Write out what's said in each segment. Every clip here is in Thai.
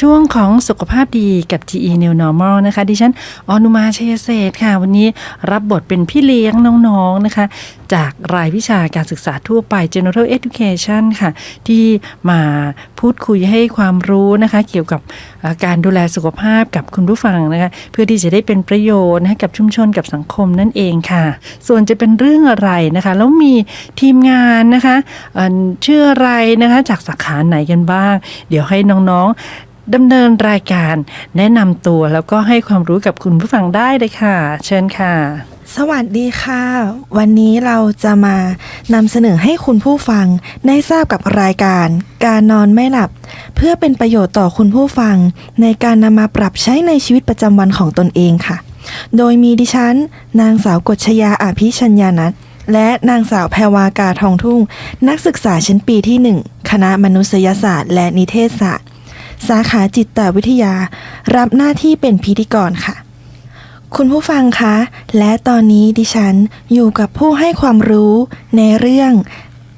ช่วงของสุขภาพดีกับ GE New Normal นะคะ ดิฉันอนุมาเชยเศรษฐ์ค่ะ วันนี้รับบทเป็นพี่เลี้ยงน้องๆนะคะ จากรายวิชาการศึกษาทั่วไป General Education ค่ะ ที่มาพูดคุยให้ความรู้นะคะ เกี่ยวกับการดูแลสุขภาพกับคุณผู้ฟังนะคะ เพื่อที่จะได้เป็นประโยชน์ให้กับชุมชนกับสังคมนั่นเองค่ะ ส่วนจะเป็นเรื่องอะไรนะคะ แล้วมีทีมงานนะคะชื่ออะไรนะคะจากสาขาไหนกันบ้าง เดี๋ยวให้น้องๆ ดำเนินรายการแนะนำตัวแล้วก็ให้ความรู้กับคุณผู้ฟังได้เลยค่ะ เชิญค่ะ สวัสดีค่ะ วันนี้เราจะมานำเสนอให้คุณผู้ฟังได้ทราบกับรายการ การนอนไม่หลับ เพื่อเป็นประโยชน์ต่อคุณผู้ฟัง ในการนำมาปรับใช้ในชีวิตประจำวันของตนเองค่ะ โดยมีดิฉัน นางสาวกฎชยาอาภิชัญญานัทและนางสาวแพรวากาทองทุ่ง นักศึกษาชั้นปีที่หนึ่งคณะมนุษยศาสตร์ และนิเทศศาสตร์ สาขาจิตวิทยา รับหน้าที่เป็นพิธีกรค่ะ คุณผู้ฟังคะ และตอนนี้ดิฉันอยู่กับผู้ให้ความรู้ในเรื่อง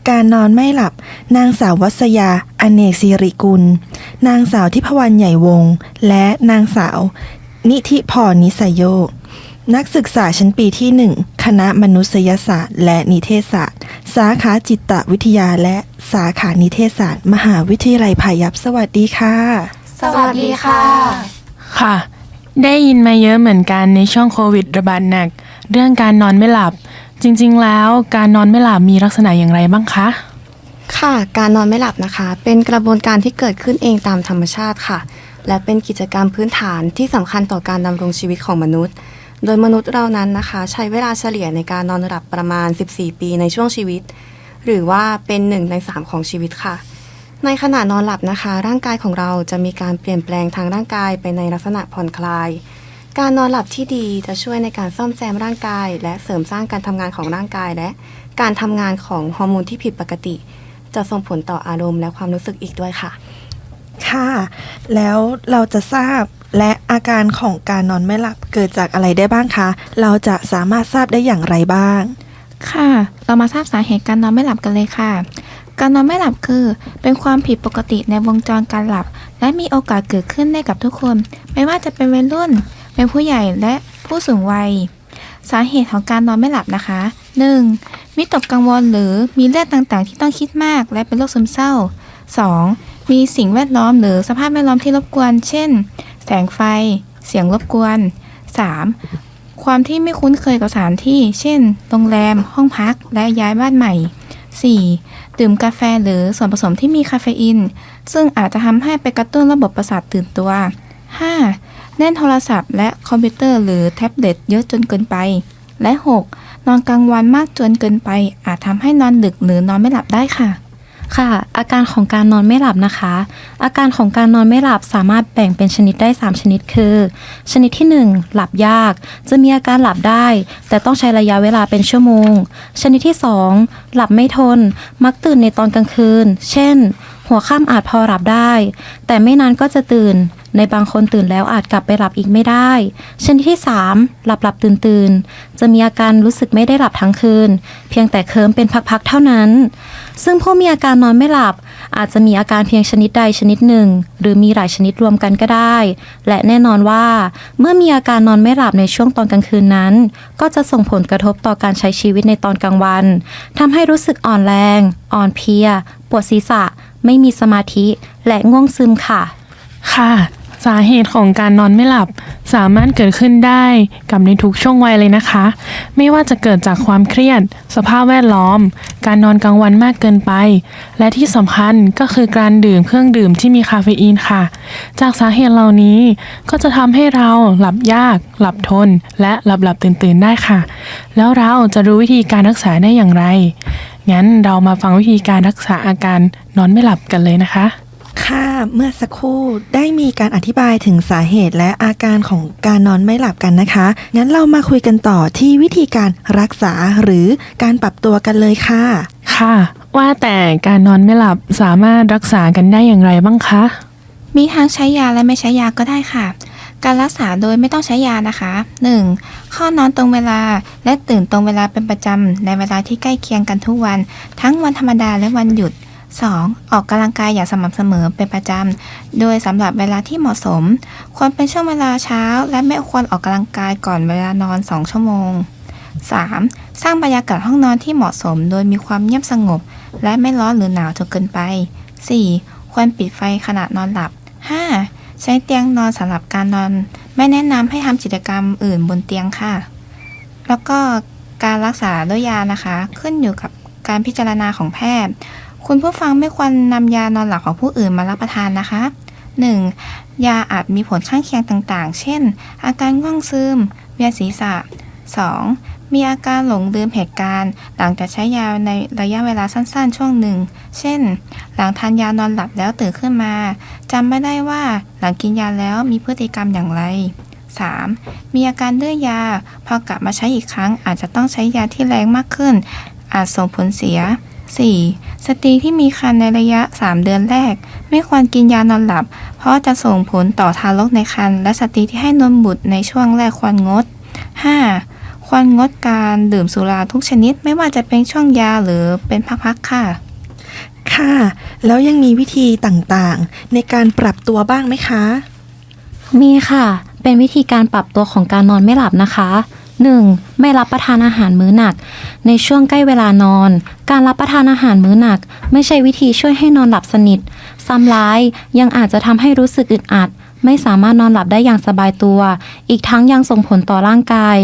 การนอนไม่หลับ นางสาววัสยา อเนกศิริกุล นางสาวทิพวรรณใหญ่วง และนางสาว นิธิพรนิสยโย นักศึกษาชั้นปีที่หนึ่งคณะมนุษยศาสตร์ และนิเทศศาสตร์ สาขาจิตวิทยาและสาขานิเทศศาสตร์ มหาวิทยาลัยพายัพสวัสดีค่ะ สวัสดีค่ะ ค่ะ ได้ยินมาเยอะเหมือนกันในช่วงโควิดระบาดหนัก เรื่องการนอนไม่หลับ จริง ๆ แล้วการนอนไม่หลับมีลักษณะอย่างไรบ้างคะ ค่ะการนอนไม่หลับนะคะ เป็นกระบวนการที่เกิดขึ้นเองตามธรรมชาติค่ะ และเป็นกิจกรรมพื้นฐานที่สำคัญต่อการดำรงชีวิตของมนุษย์ โดยมนุษย์เรานั้นนะคะ ใช้เวลาเฉลี่ยในการนอนหลับประมาณ 14 ปีในช่วงชีวิต หรือว่าเป็นหนึ่งใน 3 ของชีวิตค่ะ ในขณะนอนหลับนะคะ ร่างกายของเราจะมีการเปลี่ยนแปลงทางร่างกายไปในลักษณะผ่อนคลาย การนอนหลับที่ดีจะช่วยในการซ่อมแซมร่างกาย และเสริมสร้างการทำงานของร่างกายและ การทำงานของฮอร์โมนที่ผิดปกติ จะส่งผลต่ออารมณ์และความรู้สึกอีกด้วยค่ะ ค่ะ แล้วเราจะทราบ และอาการของการนอนไม่หลับเกิดจากอะไรได้บ้างคะ เราจะสามารถทราบได้อย่างไรบ้าง ค่ะ เรามาทราบสาเหตุการนอนไม่หลับกันเลยค่ะ การนอนไม่หลับคือ เป็นความผิดปกติในวงจรการหลับ และมีโอกาสเกิดขึ้นได้กับทุกคน ไม่ว่าจะเป็นวัยรุ่น เป็นผู้ใหญ่และผู้สูงวัย สาเหตุของการนอนไม่หลับนะคะ 1. วิตกกังวลหรือมีเรื่องต่างๆ ที่ต้องคิดมาก และเป็นโรคซึมเศร้า 2. มีสิ่งแวดล้อมหรือสภาพแวดล้อมที่รบกวน เช่น แสงไฟ เสียงรบกวน 3. ความที่ไม่คุ้นเคยกับสถานที่ เช่น โรงแรม ห้องพัก และย้ายบ้านใหม่ 4. ดื่มกาแฟหรือส่วนผสมที่มีคาเฟอีน ซึ่งอาจจะทำให้ไปกระตุ้นระบบประสาทตื่นตัว 5. เล่นโทรศัพท์และคอมพิวเตอร์หรือแท็บเล็ตเยอะจนเกินไป และ 6. นอนกลางวันมากจนเกินไป อาจทำให้นอนดึกหรือนอนไม่หลับได้ค่ะ ค่ะ อาการของการนอนไม่หลับนะคะ อาการของการนอนไม่หลับสามารถแบ่งเป็นชนิดได้ 3 ชนิดคือ ชนิดที่ 1 หลับยาก จะมีอาการหลับได้ แต่ต้องใช้ระยะเวลาเป็นชั่วโมง ชนิดที่ 2 หลับไม่ทน มักตื่นในตอนกลางคืน เช่น หัวค่ำอาจพอหลับได้ แต่ไม่นานก็จะตื่น ในบางคนตื่นแล้วอาจกลับไปหลับอีกไม่ได้ ชนิดที่ 3 หลับหลับตื่นตื่นจะมีอาการรู้สึกไม่ได้หลับทั้งคืน เพียงแต่เคลิ้มเป็นพักๆเท่านั้น ซึ่งผู้มีอาการนอนไม่หลับ อาจจะมีอาการเพียงชนิดใดชนิดหนึ่ง หรือมีหลายชนิดรวมกันก็ได้ และแน่นอนว่า เมื่อมีอาการนอนไม่หลับในช่วงตอนกลางคืนนั้น ก็จะส่งผลกระทบต่อการใช้ชีวิตในตอนกลางวันทำให้รู้สึกอ่อนแรง อ่อนเพลีย ปวดศีรษะ ไม่มีสมาธิ และง่วงซึมค่ะ ค่ะ สาเหตุของการนอนไม่หลับ สามารถเกิดขึ้นได้กับในทุกช่วงวัยเลยนะคะ ไม่ว่าจะเกิดจากความเครียด สภาพแวดล้อม การนอนกลางวันมากเกินไป และที่สำคัญก็คือการดื่มเครื่องดื่มที่มีคาเฟอีนค่ะ จากสาเหตุเหล่านี้ก็จะทำให้เราหลับยาก หลับทน และหลับหลับตื่นตื่นได้ค่ะ แล้วเราจะรู้วิธีการรักษาได้อย่างไรงั้นเรามาฟังวิธีการรักษาอาการนอนไม่หลับกันเลยนะคะ ค่ะเมื่อสักครู่ได้มีการอธิบายถึงสาเหตุและอาการของการนอนไม่หลับกันนะคะ งั้นเรามาคุยกันต่อที่วิธีการรักษาหรือการปรับตัวกันเลยค่ะ ค่ะ ว่าแต่การนอนไม่หลับสามารถรักษากันได้อย่างไรบ้างคะ มีทั้งใช้ยาและไม่ใช้ยาก็ได้ค่ะ การรักษาโดยไม่ต้องใช้ยานะคะ 1. ข้อนอนตรงเวลาและตื่นตรงเวลาเป็นประจำในเวลาที่ใกล้เคียงกันทุกวัน ทั้งวันธรรมดาและวันหยุด 2. ออกกำลังกายอย่างสม่ำเสมอเป็นประจำโดยสำหรับเวลาที่เหมาะสม ควรเป็นช่วงเวลาเช้า และไม่ควรออกกำลังกายก่อนเวลานอน 2 ชั่วโมง 3. สร้างบรรยากาศห้องนอนที่เหมาะสม โดยมีความเงียบสงบ และไม่ร้อนหรือหนาวจนเกินไป 4. ควรปิดไฟขณะนอนหลับ 5. ใช้เตียงนอนสำหรับการนอน ไม่แนะนำให้ทำกิจกรรมอื่นบนเตียงค่ะ แล้วก็การรักษาด้วยยานะคะ ขึ้นอยู่กับการพิจารณาของแพทย์ คุณผู้ฟังไม่ควรนำยานอนหลับของผู้อื่นมารับประทานนะคะ 1. ยาอาจมีผลข้างเคียงต่างๆ เช่น อาการง่วงซึม เวียนศีรษะ 2. มีอาการหลงลืมเหตุการณ์ หลังจากใช้ยาในระยะเวลาสั้นๆ ช่วงหนึ่ง เช่น หลังทานยานอนหลับแล้วตื่นขึ้นมาจำไม่ได้ว่าหลังกินยาแล้วมีพฤติกรรมอย่างไร 3. มีอาการดื้อยา พอกลับมาใช้อีกครั้ง อาจจะต้องใช้ยาที่แรงมากขึ้น อาจส่งผลเสีย 4. สตรีที่มีครรภ์ในระยะ 3 เดือนแรก ไม่ควรกินยานอนหลับ เพราะจะส่งผลต่อทารกในครรภ์และสตรีที่ให้นมบุตรในช่วงแรกควรงด 5. ควรงดการดื่มสุราทุกชนิดไม่ว่าจะเป็นช่วงยาหรือเป็นพักๆค่ะ ค่ะ แล้วยังมีวิธีต่างๆ ในการปรับตัวบ้างไหมคะ มีค่ะ เป็นวิธีการปรับตัวของการนอนไม่หลับนะคะ 1. ไม่รับประทานอาหารมื้อหนัก ในช่วงใกล้เวลานอน การรับประทานอาหารมื้อหนัก ไม่ใช่วิธีช่วยให้นอนหลับสนิท ซ้ำร้ายยังอาจจะทำให้รู้สึกอึดอัด ไม่สามารถนอนหลับได้อย่างสบายตัว อีกทั้งยังส่งผลต่อร่างกาย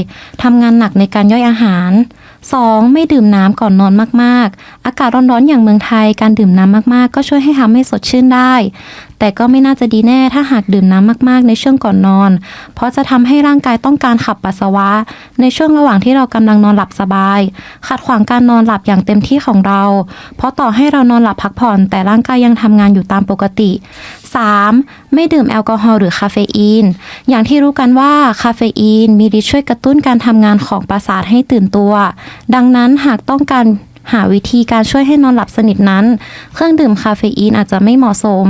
ทำงานหนักในการย่อยอาหาร 2. ไม่ดื่มน้ำก่อนนอนมาก ๆ อากาศร้อนๆ อย่างเมืองไทย การดื่มน้ำมาก ๆ ก็ช่วยให้ทำให้สดชื่นได้ แต่ก็ไม่น่าจะดีแน่ถ้าหากดื่มน้ำมากๆ ในช่วงก่อนนอน เพราะจะทำให้ร่างกายต้องการขับปัสสาวะ ในช่วงระหว่างที่เรากำลังนอนหลับสบาย ขัดขวางการนอนหลับอย่างเต็มที่ของเรา เพราะต่อให้เรานอนหลับพักผ่อน แต่ร่างกายยังทำงานอยู่ตามปกติ 3. ไม่ดื่มแอลกอฮอล์หรือคาเฟอีน อย่างที่รู้กันว่าคาเฟอีนมีฤทธิ์ช่วยกระตุ้นการทำงานของประสาทให้ตื่นตัว ดังนั้นหากต้องการ หาวิธีการช่วยให้นอนหลับสนิทนั้น เครื่องดื่มคาเฟอีนอาจจะไม่เหมาะสม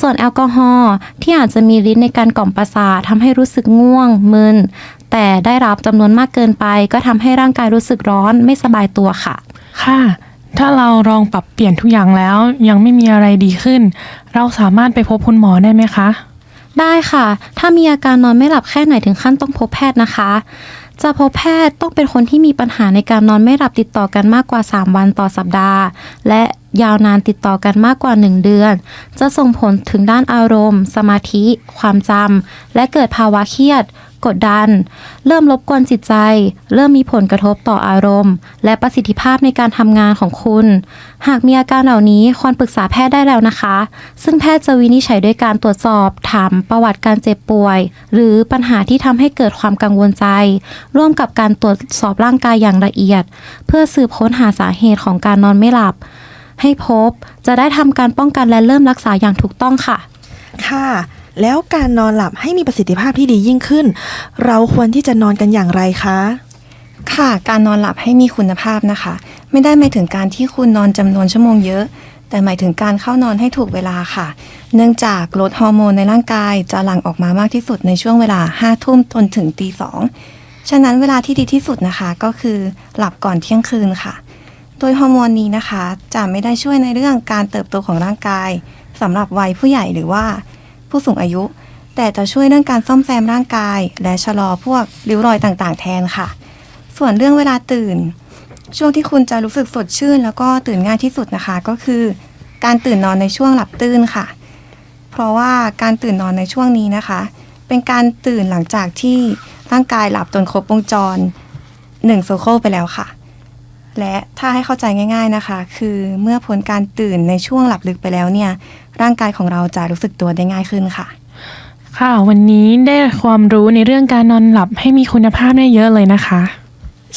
ส่วนแอลกอฮอล์ที่อาจจะมีฤทธิ์ในการกล่อมประสาททำให้รู้สึกง่วง มึน แต่ได้รับจำนวนมากเกินไป ก็ทำให้ร่างกายรู้สึกร้อนไม่สบายตัวค่ะ ค่ะ ถ้าเราลองปรับเปลี่ยนทุกอย่างแล้วยังไม่มีอะไรดีขึ้น เราสามารถไปพบคุณหมอได้ไหมคะ ได้ค่ะ ถ้ามีอาการนอนไม่หลับแค่ไหนถึงขั้นต้องพบแพทย์นะคะ จะพบแพทย์ต้องเป็นคนที่มีปัญหาในการนอนไม่หลับติดต่อกันมากกว่า 3 วันต่อสัปดาห์ และยาวนานติดต่อกันมากกว่า 1 เดือน จะส่งผลถึงด้านอารมณ์ สมาธิ ความจำและเกิดภาวะเครียด กดดัน เริ่มรบกวนจิตใจ เริ่มมีผลกระทบต่ออารมณ์ และประสิทธิภาพในการทำงานของคุณ หากมีอาการเหล่านี้ควรปรึกษาแพทย์ได้แล้วนะคะ ซึ่งแพทย์จะวินิจฉัยด้วยการตรวจสอบ ถามประวัติการเจ็บป่วย หรือปัญหาที่ทำให้เกิดความกังวลใจ ร่วมกับการตรวจสอบร่างกายอย่างละเอียด เพื่อสืบค้นหาสาเหตุของการนอนไม่หลับ ให้พบจะได้ทำการป้องกันและเริ่มรักษาอย่างถูกต้องค่ะ ค่ะ แล้วการนอนหลับให้มีประสิทธิภาพที่ดียิ่งขึ้น เราควรที่จะนอนกันอย่างไรคะ ค่ะ การนอนหลับให้มีคุณภาพนะคะ ไม่ได้หมายถึงการที่คุณนอนจำนวนชั่วโมงเยอะ แต่หมายถึงการเข้านอนให้ถูกเวลาค่ะ เนื่องจากลดฮอร์โมนในร่างกายจะหลั่งออกมามากที่สุดในช่วงเวลา5้าทุ่มจนถึงตีสองฉะนั้นเวลาที่ดีที่สุดนะคะก็คือหลับก่อนเที่ยงคืนค่ะ โดยฮอร์โมนนี้นะคะ จะไม่ได้ช่วยในเรื่องการเติบโตของร่างกายสำหรับวัยผู้ใหญ่หรือว่า ผู้สูงอายุ แต่จะช่วยเรื่องการซ่อมแซมร่างกาย และชะลอพวกริ้วรอยต่างๆ แทนค่ะ ส่วนเรื่องเวลาตื่น ช่วงที่คุณจะรู้สึกสดชื่น แล้วก็ตื่นง่ายที่สุดนะคะ ก็คือ การตื่นนอนในช่วงหลับตื่นค่ะ เพราะว่าการตื่นนอนในช่วงนี้นะคะ เป็นการตื่นหลังจากที่ร่างกายหลับจนครบวงจร1โซเคิลไปแล้วค่ะ และถ้าให้เข้าใจง่าย ๆนะคะ คือเมื่อพ้นการตื่นในช่วงหลับลึกไปแล้วเนี่ย ร่างกายของเราจะรู้สึกตัวได้ง่ายขึ้นค่ะ ค่ะ วันนี้ได้ความรู้ในเรื่องการนอนหลับให้มีคุณภาพได้เยอะเลยนะคะ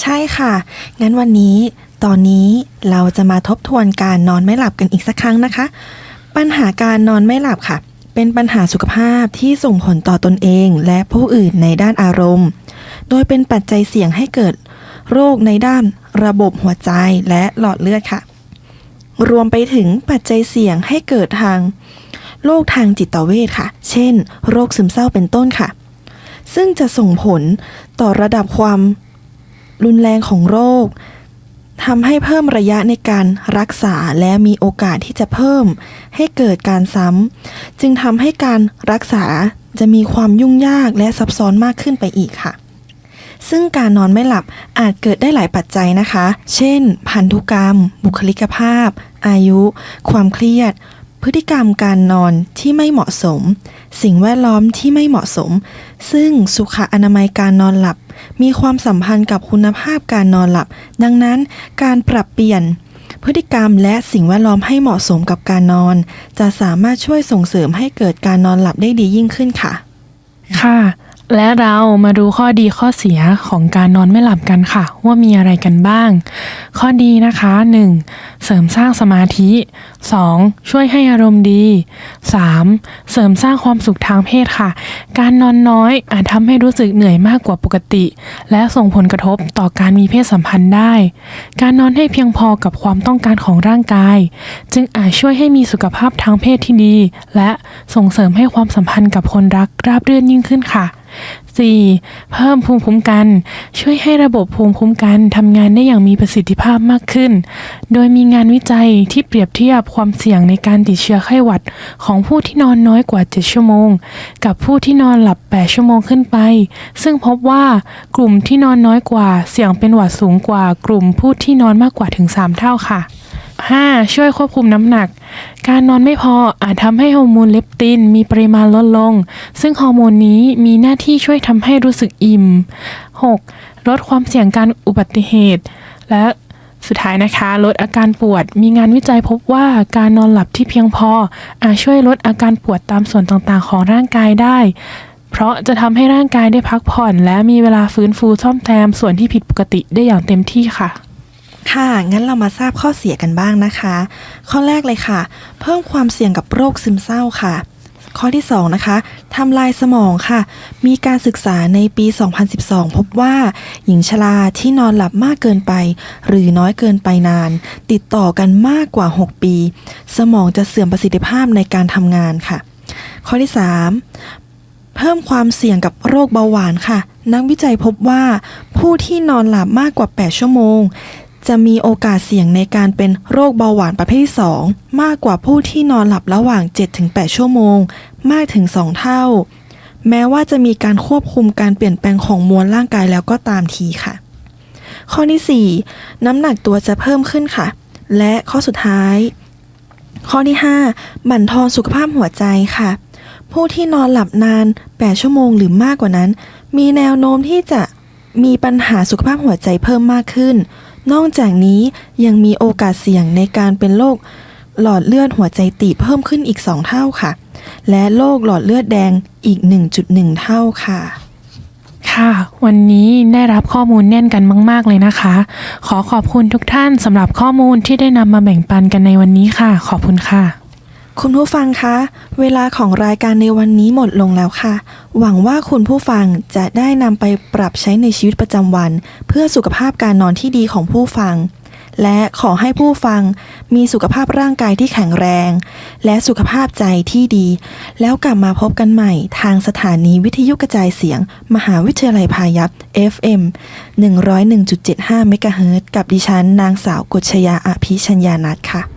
ใช่ค่ะ งั้นวันนี้ ตอนนี้เราจะมาทบทวนการนอนไม่หลับกันอีกสักครั้งนะคะ ปัญหาการนอนไม่หลับค่ะ เป็นปัญหาสุขภาพที่ส่งผลต่อตนเอง และผู้อื่นในด้านอารมณ์ โดยเป็นปัจจัยเสี่ยงให้เกิดโรคในด้าน ระบบหัวใจและหลอดเลือดค่ะ รวมไปถึงปัจจัยเสี่ยงให้เกิดทางโรคทางจิตเวชค่ะ เช่น โรคซึมเศร้าเป็นต้นค่ะ ซึ่งจะส่งผลต่อระดับความรุนแรงของโรคทำให้เพิ่มระยะในการรักษาและมีโอกาสที่จะเพิ่มให้เกิดการซ้ำจึงทำให้การรักษาจะมีความยุ่งยากและซับซ้อนมากขึ้นไปอีกค่ะ ซึ่งการนอนไม่หลับอาจเกิดได้หลายปัจจัยนะคะ เช่น พันธุกรรม บุคลิกภาพ อายุ ความเครียด พฤติกรรมการนอนที่ไม่เหมาะสม สิ่งแวดล้อมที่ไม่เหมาะสม ซึ่งสุขอนามัยการนอนหลับ มีความสัมพันธ์กับคุณภาพการนอนหลับ ดังนั้นการปรับเปลี่ยนพฤติกรรมและสิ่งแวดล้อมให้เหมาะสมกับการนอน จะสามารถช่วยส่งเสริมให้เกิดการนอนหลับได้ดียิ่งขึ้นค่ะ ค่ะ และเรามาดูข้อดีข้อเสียของการนอนไม่หลับกันค่ะ ว่ามีอะไรกันบ้าง ข้อดีนะคะ 1. เสริมสร้างสมาธิ 2. ช่วยให้อารมณ์ดี 3. เสริมสร้างความสุขทางเพศค่ะ การนอนน้อยอาจทำให้รู้สึกเหนื่อยมากกว่าปกติ และส่งผลกระทบต่อการมีเพศสัมพันธ์ได้ การนอนให้เพียงพอกับความต้องการของร่างกาย จึงอาจช่วยให้มีสุขภาพทางเพศที่ดี และส่งเสริมให้ความสัมพันธ์กับคนรักราบรื่นยิ่งขึ้นค่ะ 4. เพิ่มภูมิคุ้มกัน ช่วยให้ระบบภูมิคุ้มกันทำงานได้อย่างมีประสิทธิภาพมากขึ้น โดยมีงานวิจัยที่เปรียบเทียบความเสี่ยงในการติดเชื้อไข้หวัด ของผู้ที่นอนน้อยกว่า 7 ชั่วโมง กับผู้ที่นอนหลับ 8 ชั่วโมงขึ้นไป ซึ่งพบว่ากลุ่มที่นอนน้อยกว่า เสี่ยงเป็นหวัดสูงกว่ากลุ่มผู้ที่นอนมากกว่าถึง 3 เท่าค่ะ 5. ช่วยควบคุมน้ำหนัก การนอนไม่พออาจทำให้ฮอร์โมนเลปตินมีปริมาณลดลง ซึ่งฮอร์โมนนี้มีหน้าที่ช่วยทำให้รู้สึกอิ่ม 6. ลดความเสี่ยงการอุบัติเหตุ และสุดท้ายนะคะ ลดอาการปวด มีงานวิจัยพบว่าการนอนหลับที่เพียงพออาจช่วยลดอาการปวดตามส่วนต่างๆ ของร่างกายได้ เพราะจะทำให้ร่างกายได้พักผ่อน และมีเวลาฟื้นฟูซ่อมแซมส่วนที่ผิดปกติได้อย่างเต็มที่ค่ะ ค่ะ งั้นเรามาทราบข้อเสียกันบ้างนะคะ ข้อแรกเลยค่ะ เพิ่มความเสี่ยงกับโรคซึมเศร้าค่ะ ข้อที่ 2 นะคะทำลายสมองค่ะ มีการศึกษาในปี 2012 พบว่า หญิงชราที่นอนหลับมากเกินไป หรือน้อยเกินไปนาน ติดต่อกันมากกว่า 6 ปี สมองจะเสื่อมประสิทธิภาพในการทำงานค่ะ ข้อที่ 3เพิ่มความเสี่ยงกับโรคเบาหวานค่ะ นักวิจัยพบว่า ผู้ที่นอนหลับมากกว่า 8 ชั่วโมง จะมีโอกาสเสี่ยงในการเป็นโรคเบาหวานประเภทที่ 2 มากกว่าผู้ที่นอนหลับระหว่าง 7-8 ชั่วโมง มากถึง 2 เท่า แม้ว่าจะมีการควบคุมการเปลี่ยนแปลงของมวลร่างกายแล้วก็ตามทีค่ะ ข้อที่ 4 น้ำหนักตัวจะเพิ่มขึ้นค่ะ และข้อสุดท้าย ข้อที่ 5 บั่นทอนสุขภาพหัวใจค่ะ ผู้ที่นอนหลับนาน 8 ชั่วโมงหรือมากกว่านั้น มีแนวโน้มที่จะมีปัญหาสุขภาพหัวใจเพิ่มมากขึ้น นอกจากนี้ยังมีโอกาสเสี่ยงในการเป็นโรคหลอดเลือดหัวใจตีบเพิ่มขึ้นอีก 2 เท่าค่ะ และโรคหลอดเลือดแดงอีก 1.1 เท่าค่ะ ค่ะ วันนี้ได้รับข้อมูลแน่นกันมาก ๆ เลยนะคะ ขอขอบคุณทุกท่านสำหรับข้อมูลที่ได้นำมาแบ่งปันกันในวันนี้ค่ะ ขอบคุณค่ะ คุณผู้ฟังคะ เวลาของรายการในวันนี้หมดลงแล้วค่ะ หวังว่าคุณผู้ฟังจะได้นำไปปรับใช้ในชีวิตประจำวัน เพื่อสุขภาพการนอนที่ดีของผู้ฟัง และขอให้ผู้ฟังมีสุขภาพร่างกายที่แข็งแรง และสุขภาพใจที่ดี แล้วกลับมาพบกันใหม่ ทางสถานีวิทยุกระจายเสียง มหาวิทยาลัยพายัพ FM 101.75เมกะเฮิรตซ์กับดิฉันนางสาวกุชยาอภิชัญญานัทค่ะ